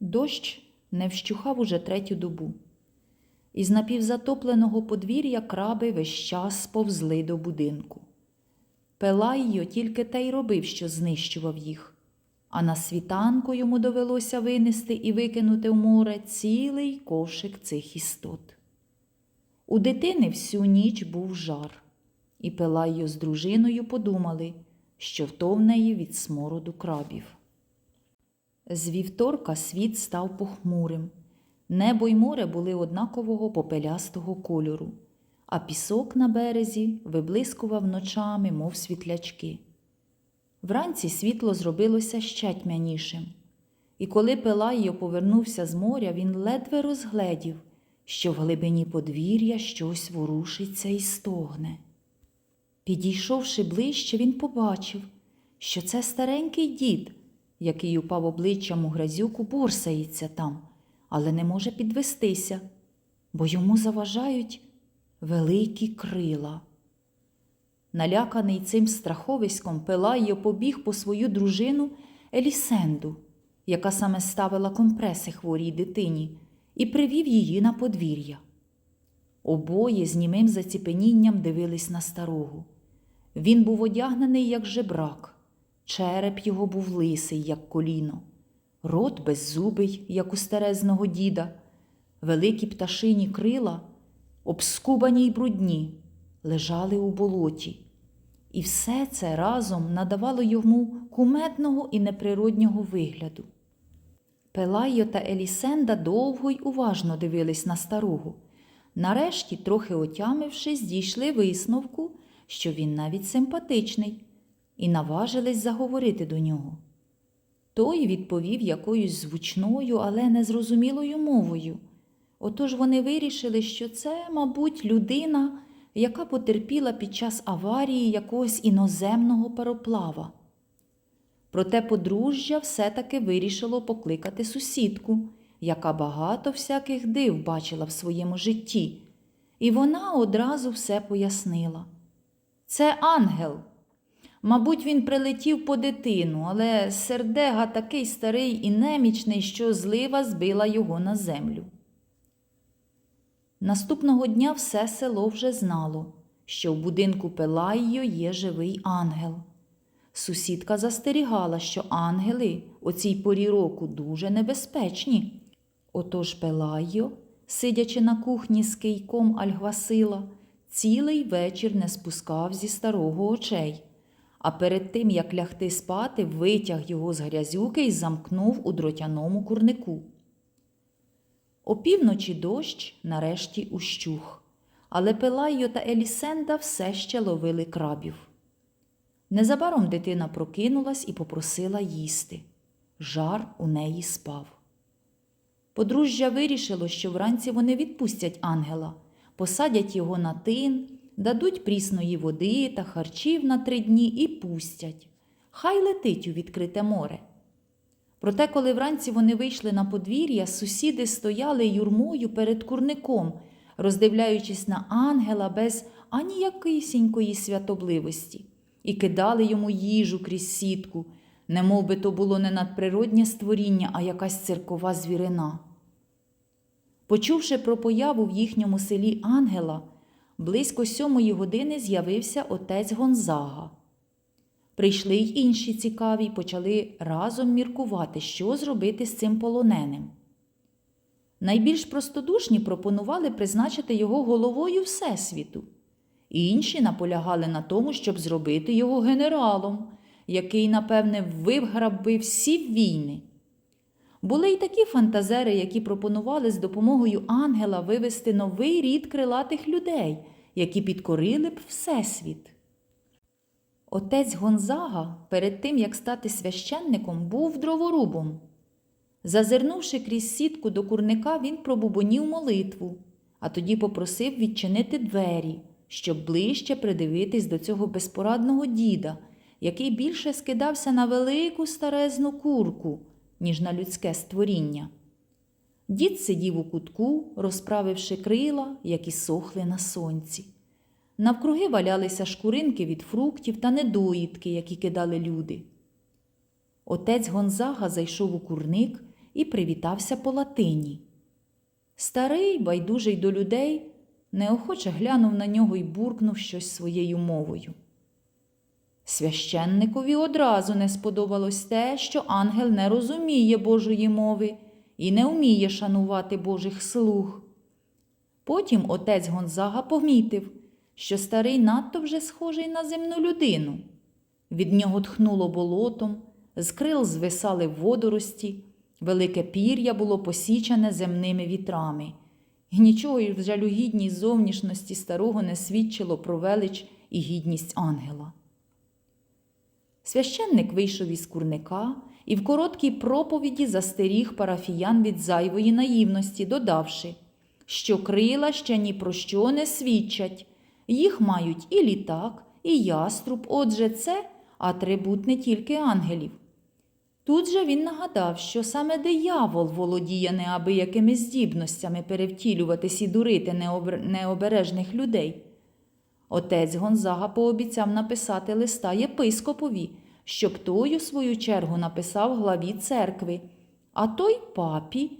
Дощ не вщухав уже третю добу. Із напівзатопленого подвір'я краби весь час повзли до будинку. Пелайо тільки те й робив, що знищував їх, а на світанку йому довелося винести і викинути в море цілий кошик цих істот. У дитини всю ніч був жар, і Пелайо з дружиною подумали, що в від смороду крабів. З вівторка світ став похмурим. Небо й море були однакового попелястого кольору, а пісок на березі виблискував ночами, мов світлячки. Вранці світло зробилося ще тьмянішим, і коли Пелайо повернувся з моря, він ледве розгледів, що в глибині подвір'я щось ворушиться і стогне. Підійшовши ближче, він побачив, що це старенький дід, який упав обличчям у грязюку, борсається там, але не може підвестися, бо йому заважають великі крила. Наляканий цим страховиськом, Пелайо побіг по свою дружину Елісенду, яка саме ставила компреси хворій дитині, і привів її на подвір'я. Обоє з німим заціпенінням дивились на старого. Він був одягнений, як жебрак, череп його був лисий, як коліно, рот беззубий, як у старезного діда, великі пташині крила, обскубані й брудні, лежали у болоті. І все це разом надавало йому куметного і неприроднього вигляду. Пелайо та Елісенда довго й уважно дивились на старого. Нарешті, трохи отямившись, дійшли висновку, що він навіть симпатичний, і наважились заговорити до нього. Той відповів якоюсь звучною, але незрозумілою мовою. Отож вони вирішили, що це, мабуть, людина, яка потерпіла під час аварії якогось іноземного пароплава. Проте подружжя все-таки вирішило покликати сусідку, яка багато всяких див бачила в своєму житті, і вона одразу все пояснила. Це ангел. Мабуть, він прилетів по дитину, але сердега такий старий і немічний, що злива збила його на землю. Наступного дня все село вже знало, що в будинку Пелайо є живий ангел. Сусідка застерігала, що ангели о цій порі року дуже небезпечні. Отож Пелайо, сидячи на кухні з кийком Альгвасила, цілий вечір не спускав зі старого очей, а перед тим, як лягти спати, витяг його з грязюки і замкнув у дротяному курнику. Опівночі дощ нарешті ущух, але Пелайо та Елісенда все ще ловили крабів. Незабаром дитина прокинулась і попросила їсти. Жар у неї спав. Подружжя вирішило, що вранці вони відпустять ангела, посадять його на тин, дадуть прісної води та харчів на три дні і пустять. Хай летить у відкрите море. Проте, коли вранці вони вийшли на подвір'я, сусіди стояли юрмою перед курником, роздивляючись на ангела без аніякисінької святобливості, і кидали йому їжу крізь сітку, немов би то було не надприроднє створіння, а якась циркова звірина. Почувши про появу в їхньому селі ангела, близько сьомої години з'явився отець Гонзага. Прийшли й інші цікаві й почали разом міркувати, що зробити з цим полоненим. Найбільш простодушні пропонували призначити його головою Всесвіту. Інші наполягали на тому, щоб зробити його генералом, який, напевне, виграв би всі війни. Були й такі фантазери, які пропонували з допомогою ангела вивести новий рід крилатих людей, які підкорили б Всесвіт. Отець Гонзага перед тим, як стати священником, був дроворубом. Зазирнувши крізь сітку до курника, він пробубонів молитву, а тоді попросив відчинити двері, щоб ближче придивитись до цього безпорадного діда, який більше скидався на велику старезну курку, ніж на людське створіння. Дід сидів у кутку, розправивши крила, які сохли на сонці. Навкруги валялися шкуринки від фруктів та недоїдки, які кидали люди. Отець Гонзага зайшов у курник і привітався по латині. Старий, байдужий до людей, неохоче глянув на нього і буркнув щось своєю мовою. Священникові одразу не сподобалось те, що ангел не розуміє Божої мови і не вміє шанувати Божих слуг. Потім отець Гонзага помітив, що старий надто вже схожий на земну людину. Від нього тхнуло болотом, з крил звисали водорості, велике пір'я було посічене земними вітрами, і нічого й в жалюгідній зовнішності старого не свідчило про велич і гідність ангела. Священник вийшов із курника і в короткій проповіді застеріг парафіян від зайвої наївності, додавши, що крила ще ні про що не свідчать, їх мають і літак, і яструб, отже, це атрибут не тільки ангелів. Тут же він нагадав, що саме диявол володіє неабиякими здібностями перевтілюватись і дурити необережних людей. Отець Гонзага пообіцяв написати листа єпископові, щоб той, у свою чергу, написав главі церкви, а той папі,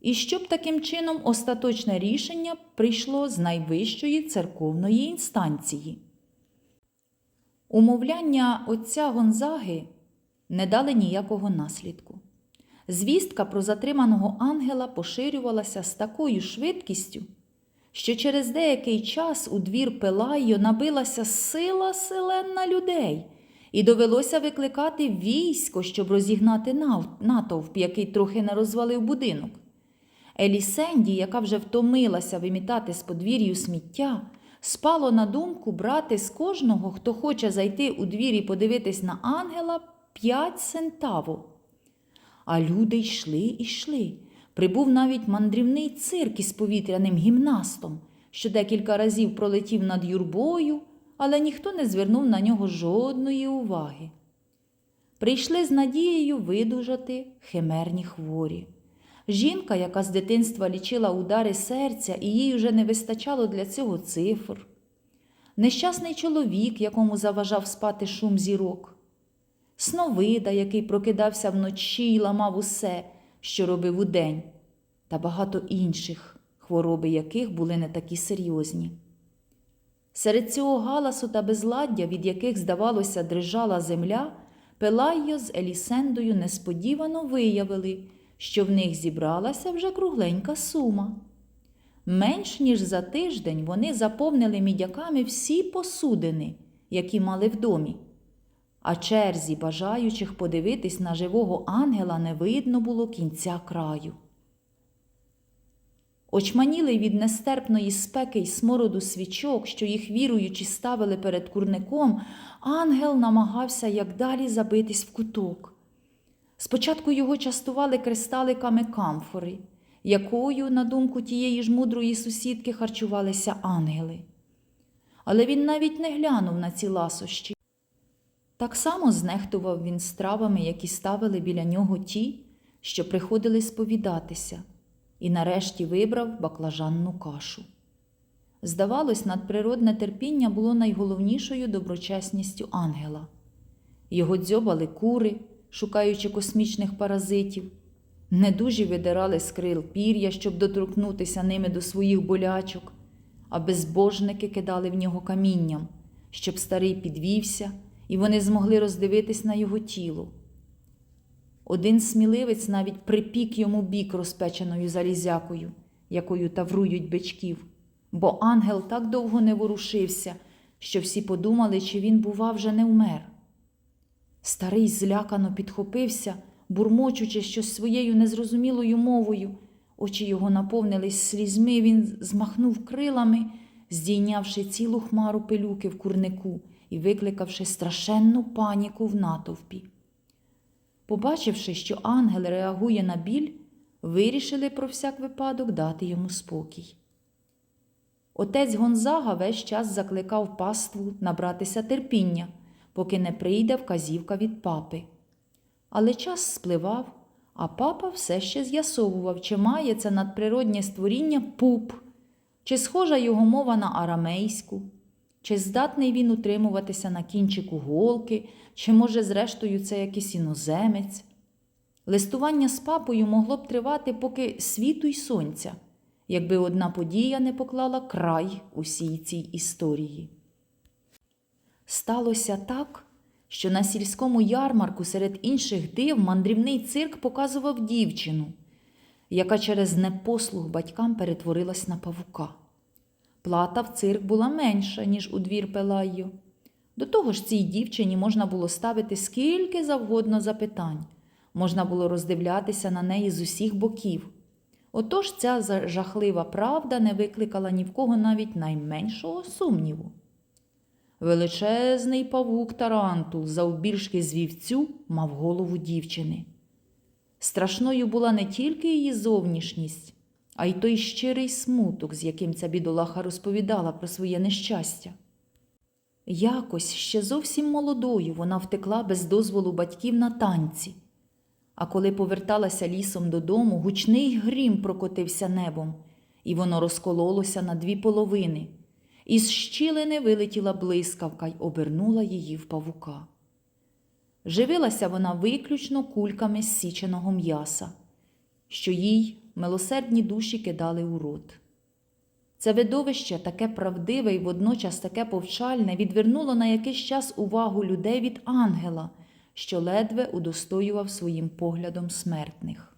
і щоб таким чином остаточне рішення прийшло з найвищої церковної інстанції. Умовляння отця Гонзаги не дали ніякого наслідку. Звістка про затриманого ангела поширювалася з такою швидкістю, що через деякий час у двір Пелайо набилася сила селенна людей, і довелося викликати військо, щоб розігнати натовп, який трохи не розвалив будинок. Елісенді, яка вже втомилася вимітати з подвір'ю сміття, спало на думку брати з кожного, хто хоче зайти у двір і подивитись на ангела, п'ять центаво. А люди йшли і йшли. Прибув навіть мандрівний цирк із повітряним гімнастом, що декілька разів пролетів над юрбою, але ніхто не звернув на нього жодної уваги. Прийшли з надією видужати химерні хворі. Жінка, яка з дитинства лічила удари серця, і їй уже не вистачало для цього цифр. Нещасний чоловік, якому заважав спати шум зірок. Сновида, який прокидався вночі і ламав усе, що робив удень, та багато інших, хвороби яких були не такі серйозні. Серед цього галасу та безладдя, від яких, здавалося, дрижала земля, Пелайо з Елісендою несподівано виявили, що в них зібралася вже кругленька сума. Менш ніж за тиждень вони заповнили мідяками всі посудини, які мали в домі, а черзі бажаючих подивитись на живого ангела не видно було кінця краю. Очманілий від нестерпної спеки й смороду свічок, що їх віруючи ставили перед курником, ангел намагався як далі забитись в куток. Спочатку його частували кристаликами камфори, якою, на думку тієї ж мудрої сусідки, харчувалися ангели. Але він навіть не глянув на ці ласощі. Так само знехтував він стравами, які ставили біля нього ті, що приходили сповідатися, і нарешті вибрав баклажанну кашу. Здавалось, надприродне терпіння було найголовнішою доброчесністю ангела. Його дзьобали кури, шукаючи космічних паразитів, недужі видирали з крил пір'я, щоб доторкнутися ними до своїх болячок, а безбожники кидали в нього камінням, щоб старий підвівся, і вони змогли роздивитись на його тіло. Один сміливець навіть припік йому бік розпеченою залізякою, якою таврують бичків, бо ангел так довго не ворушився, що всі подумали, чи він, бува, вже не вмер. Старий злякано підхопився, бурмочучи щось своєю незрозумілою мовою. Очі його наповнились слізьми, він змахнув крилами, здійнявши цілу хмару пилюки в курнику і викликавши страшенну паніку в натовпі. Побачивши, що ангел реагує на біль, вирішили про всяк випадок дати йому спокій. Отець Гонзага весь час закликав паству набратися терпіння, поки не прийде вказівка від папи. Але час спливав, а папа все ще з'ясовував, чи має це надприроднє створіння пуп, чи схожа його мова на арамейську, чи здатний він утримуватися на кінчику голки, чи, може, зрештою, це якийсь іноземець. Листування з папою могло б тривати поки світу й сонця, якби одна подія не поклала край усій цій історії. Сталося так, що на сільському ярмарку серед інших див мандрівний цирк показував дівчину, яка через непослух батькам перетворилась на павука. Плата в цирк була менша, ніж у двір Пелайо. До того ж, цій дівчині можна було ставити скільки завгодно запитань, можна було роздивлятися на неї з усіх боків. Отож ця жахлива правда не викликала ні в кого навіть найменшого сумніву. Величезний павук Тарантул, завбільшки з вівцю, мав голову дівчини. Страшною була не тільки її зовнішність, а й той щирий смуток, з яким ця бідолаха розповідала про своє нещастя. Якось ще зовсім молодою вона втекла без дозволу батьків на танці. А коли поверталася лісом додому, гучний грім прокотився небом, і воно розкололося на дві половини. Із щілини вилетіла блискавка й обернула її в павука. Живилася вона виключно кульками зсіченого м'яса, що їй милосердні душі кидали у рот. Це видовище, таке правдиве і водночас таке повчальне, відвернуло на якийсь час увагу людей від ангела, що ледве удостоював своїм поглядом смертних.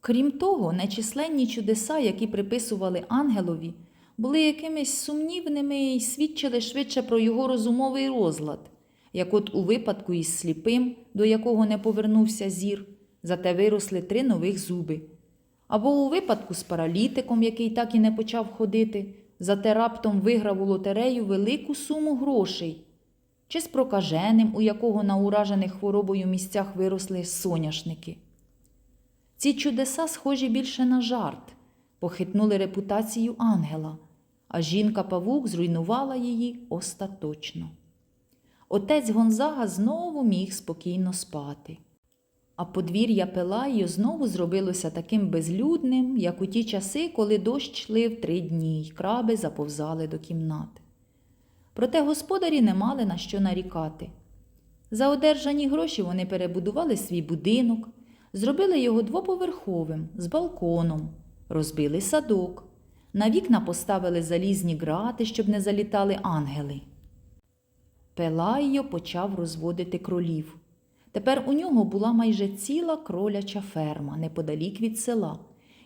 Крім того, нечисленні чудеса, які приписували ангелові, були якимись сумнівними і свідчили швидше про його розумовий розлад, як от у випадку із сліпим, до якого не повернувся зір, зате виросли три нових зуби. Або у випадку з паралітиком, який так і не почав ходити, зате раптом виграв у лотерею велику суму грошей, чи з прокаженим, у якого на уражених хворобою місцях виросли соняшники. Ці чудеса схожі більше на жарт, похитнули репутацію ангела, а жінка-павук зруйнувала її остаточно. Отець Гонзага знову міг спокійно спати. А подвір'я Пелайо знову зробилося таким безлюдним, як у ті часи, коли дощ лив три дні, й краби заповзали до кімнати. Проте господарі не мали на що нарікати. За одержані гроші вони перебудували свій будинок, зробили його двоповерховим з балконом, розбили садок, на вікна поставили залізні грати, щоб не залітали ангели. Пелайо почав розводити кролів. Тепер у нього була майже ціла кроляча ферма неподалік від села,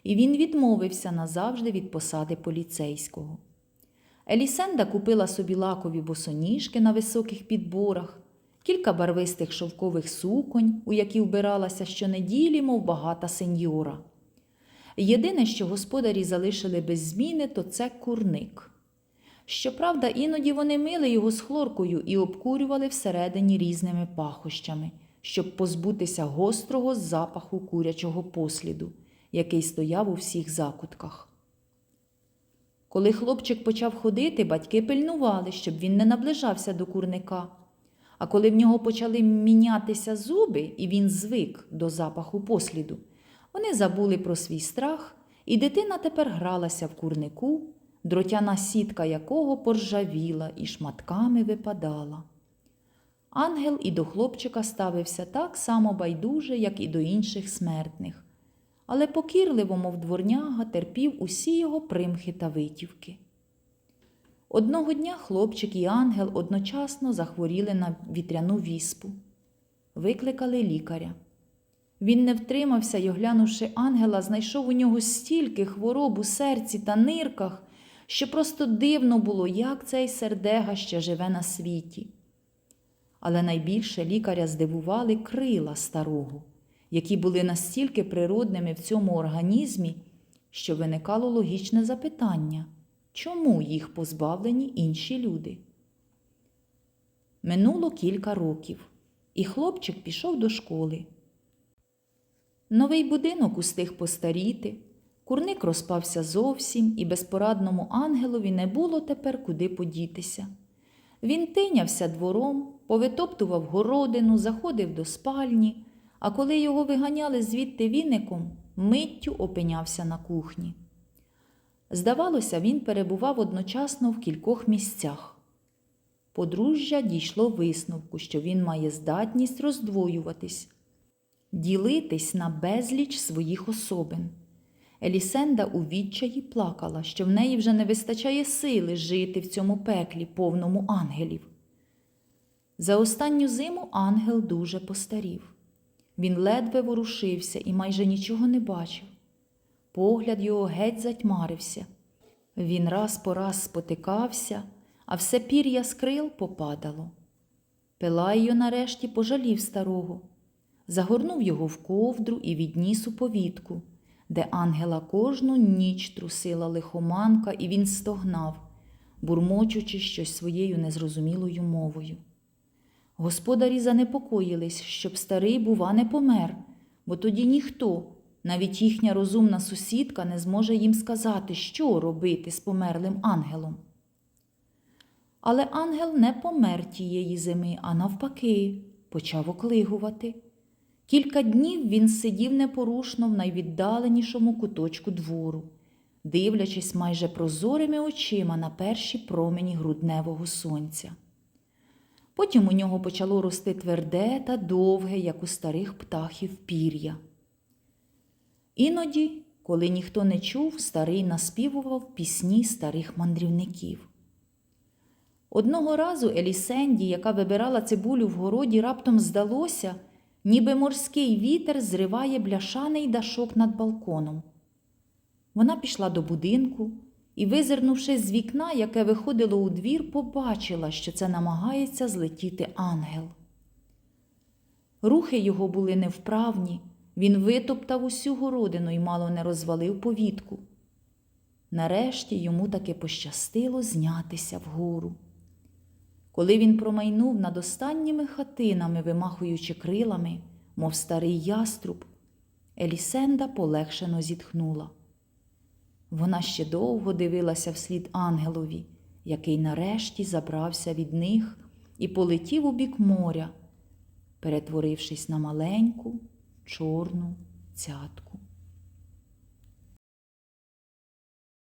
і він відмовився назавжди від посади поліцейського. Елісенда купила собі лакові босоніжки на високих підборах, кілька барвистих шовкових суконь, у які вбиралася щонеділі, мов багата сеньора. Єдине, що господарі залишили без зміни, то це курник. Щоправда, іноді вони мили його з хлоркою і обкурювали всередині різними пахощами, щоб позбутися гострого запаху курячого посліду, який стояв у всіх закутках. Коли хлопчик почав ходити, батьки пильнували, щоб він не наближався до курника. А коли в нього почали мінятися зуби, і він звик до запаху посліду, вони забули про свій страх, і дитина тепер гралася в курнику, дротяна сітка якого поржавіла і шматками випадала. Ангел і до хлопчика ставився так само байдуже, як і до інших смертних, але покірливо, мов дворняга, терпів усі його примхи та витівки. Одного дня хлопчик і ангел одночасно захворіли на вітряну віспу. Викликали лікаря. Він не втримався й, оглянувши ангела, знайшов у нього стільки хвороб у серці та нирках, що просто дивно було, як цей сердега ще живе на світі. Але найбільше лікаря здивували крила старого, які були настільки природними в цьому організмі, що виникало логічне запитання чому їх позбавлені інші люди? Минуло кілька років, і хлопчик пішов до школи. Новий будинок устиг постаріти, курник розпався зовсім, і безпорадному ангелові не було тепер куди подітися. Він тинявся двором, повитоптував городину, заходив до спальні, а коли його виганяли звідти віником, миттю опинявся на кухні. Здавалося, він перебував одночасно в кількох місцях. Подружжя дійшло висновку, що він має здатність роздвоюватись. ділитись на безліч своїх особин. Елісенда у відчаї плакала, що в неї вже не вистачає сили жити в цьому пеклі, повному ангелів. За останню зиму ангел дуже постарів. Він ледве ворушився і майже нічого не бачив. Погляд його геть затьмарився. Він раз по раз спотикався, а все пір'я з крил попадало. Пелайо нарешті пожалів старого, загорнув його в ковдру і відніс у повітку, де ангела кожну ніч трусила лихоманка, і він стогнав, бурмочучи щось своєю незрозумілою мовою. Господарі занепокоїлись, щоб старий, бува, не помер, бо тоді ніхто, навіть їхня розумна сусідка, не зможе їм сказати, що робити з померлим ангелом. Але ангел не помер тієї зими, а навпаки, почав оклигувати. Кілька днів він сидів непорушно в найвіддаленішому куточку двору, дивлячись майже прозорими очима на перші промені грудневого сонця. Потім у нього почало рости тверде та довге, як у старих птахів, пір'я. Іноді, коли ніхто не чув, старий наспівував пісні старих мандрівників. Одного разу Елісенді, яка вибирала цибулю в городі, раптом здалося, ніби морський вітер зриває бляшаний дашок над балконом. Вона пішла до будинку і, визирнувши з вікна, яке виходило у двір, побачила, що це намагається злетіти ангел. Рухи його були невправні, він витоптав усю городину і мало не розвалив повітку. Нарешті йому таки пощастило знятися вгору. Коли він промайнув над останніми хатинами, вимахуючи крилами, мов старий яструб, Елісенда полегшено зітхнула. Вона ще довго дивилася вслід ангелові, який нарешті забрався від них і полетів у бік моря, перетворившись на маленьку чорну цятку.